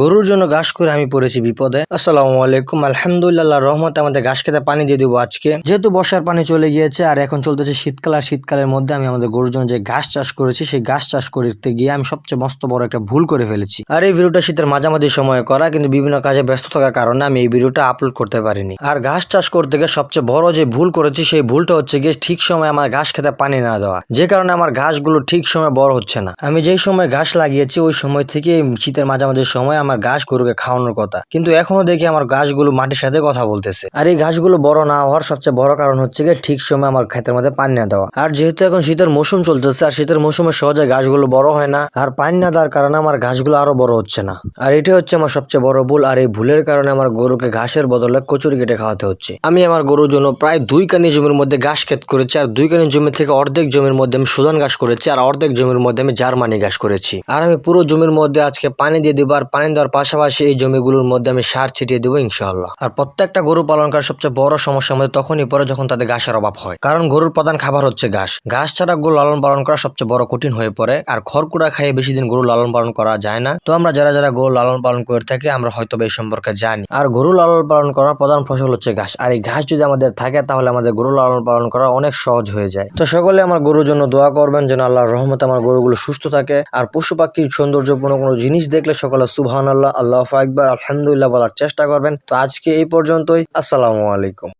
গরুর জন্য ঘাস করে আমি পড়েছি বিপদে। আসসালামু আলাইকুম। আলহামদুলিল্লাহ রহমতে আমাদের ঘাস খেতে পানি দিয়ে দিব আজকে। যেহেতু বর্ষার পানি চলে গিয়েছে আর এখন চলতেছে শীতকাল, আর শীতকালের মধ্যে আমি আমাদের গরুর জন্য যে ঘাস চাষ করেছি, সেই ঘাস চাষ করতে গিয়ে আমি সবচেয়ে মস্ত বড় একটা ভুল করে ফেলেছি। আর এই ভিডিওটা শীতের মাঝামাঝি সময়ে করা, কিন্তু বিভিন্ন কাজে ব্যস্ত থাকার কারণে আমি এই ভিডিওটা আপলোড করতে পারিনি। আর ঘাস চাষ করতে গিয়ে সবচেয়ে বড় যে ভুল করেছি, সেই ভুলটা হচ্ছে গিয়ে ঠিক সময় আমার ঘাস খেতে পানি না দেওয়া। যে কারণে আমার ঘাসগুলো ঠিক সময় বড় হচ্ছে না। আমি যেই সময় ঘাস লাগিয়েছি, ওই সময় থেকে শীতের মাঝামাঝি সময় আমার ঘাস গরুকে খাওয়ানোর কথা। কিন্তু এখনও দেখি আমার ঘাসগুলো মাটির সাথে কথা বলতেছে। আর এই ঘাসগুলো বড় না হওয়ার সবচেয়ে বড় কারণ হচ্ছে গিয়ে ঠিক সময় আমার ক্ষেতের মধ্যে পানি না দেওয়া। আর যেহেতু এখন শীতের মৌসুম চলতেছে, আর শীতের মৌসুমে সহজে ঘাসগুলো বড় হয় না, আর পানি না দেওয়ার কারণে আমার ঘাসগুলো আরও বড় হচ্ছে না। আর এটা হচ্ছে আমার সবচেয়ে বড় ভুল, আর এই ভুলের কারণে আমার গরুকে ঘাসের বদলে কচুরি কেটে খাওয়াতে হচ্ছে। আমি আমার গরুর জন্য প্রায় দুই কানি জমির মধ্যে ঘাস ক্ষেত করেছি, আর দুই কানি জমি থেকে অর্ধেক জমির মধ্যে আমি সুদান ঘাস করেছি, আর অর্ধেক জমির মধ্যে আমি জার্মানি ঘাস করেছি। আর আমি পুরো জমির মধ্যে আজকে পানি দিয়ে দেবো, আর পানি দেওয়ার পাশাপাশি এই জমিগুলোর মধ্যে আমি সার ছিটিয়ে দেবো ইনশাআল্লাহ। আর প্রত্যেকটা গরু পালন করার সবচেয়ে বড় সমস্যার মধ্যে তখনই পড়ে যখন তাদের ঘাসের অভাব হয়। কারণ গরুর প্রধান খাবার হচ্ছে ঘাস। ঘাস ছাড়া গরু লালন পালন করা সবচেয়ে বড় কঠিন হয়ে পড়ে। আর খড়কুড়া খাইয়ে বেশি দিন গরু লালন পালন করা যায় না। তো আমরা যারা যারা গরু লালন পালন করে থাকি, আমরা হয়তো এই সম্পর্কে জানি। আর গরু লালন পালন করার প্রধান ফসল হচ্ছে ঘাস। আর এই ঘাস যদি আমাদের থাকে, তাহলে আমাদের গরু লালন পালন করা অনেক সহজ হয়ে যায়। তো সকলে আমার গরুর জন্য দোয়া করবেন, যেন আল্লাহর রহমতে আমার গরুগুলো সুস্থ থাকে। আর পশু পাখির সৌন্দর্যপূর্ণ কোনো জিনিস দেখলে সকলে সুবহান আল্লাহ আল্লাহ আকবার আলহামদুলিল্লাহ বলার চেষ্টা করবেন। তো আজকে এই পর্যন্তই আসসালামু আলাইকুম।